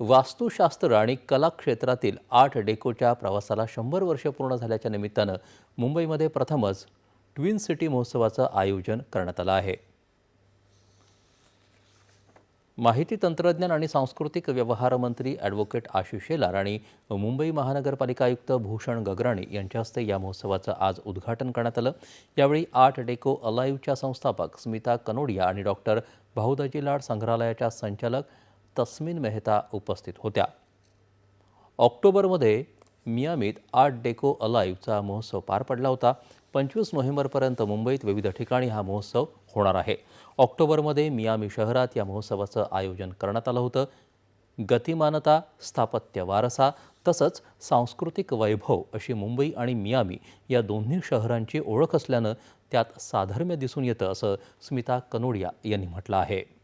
वास्तुशास्त्र आणि कला क्षेत्रातील आर्ट डेकोच्या प्रवासाला शंभर वर्ष पूर्ण झाल्याच्या निमित्तानं मुंबईमध्ये प्रथमच ट्विन सिटी महोत्सवाचं आयोजन करण्यात आलं आहे. माहिती तंत्रज्ञान आणि सांस्कृतिक व्यवहार मंत्री ॲडव्होकेट आशिष शेलार आणि मुंबई महानगरपालिका आयुक्त भूषण गगराणी यांच्या हस्ते या महोत्सवाचं आज उद्घाटन करण्यात आलं. यावेळी आर्ट डेको अलाईव्हच्या संस्थापक स्मिता कनोडिया आणि डॉक्टर भाऊदाजी लाड संग्रहालयाच्या संचालक तस्मिन मेहता उपस्थित होत्या. ऑक्टोबरमध्ये मियामीत आर्ट डेको अलाईव्हचा महोत्सव पार पडला होता. पंचवीस नोव्हेंबरपर्यंत मुंबईत विविध ठिकाणी हा महोत्सव होणार आहे. ऑक्टोबरमध्ये मियामी शहरात या महोत्सवाचं आयोजन करण्यात आलं होतं. गतिमानता स्थापत्य वारसा तसंच सांस्कृतिक वैभव अशी मुंबई आणि मियामी या दोन्ही शहरांची ओळख असल्यानं त्यात साधर्म्य दिसून येतं असं स्मिता कनोडिया यांनी म्हटलं आहे.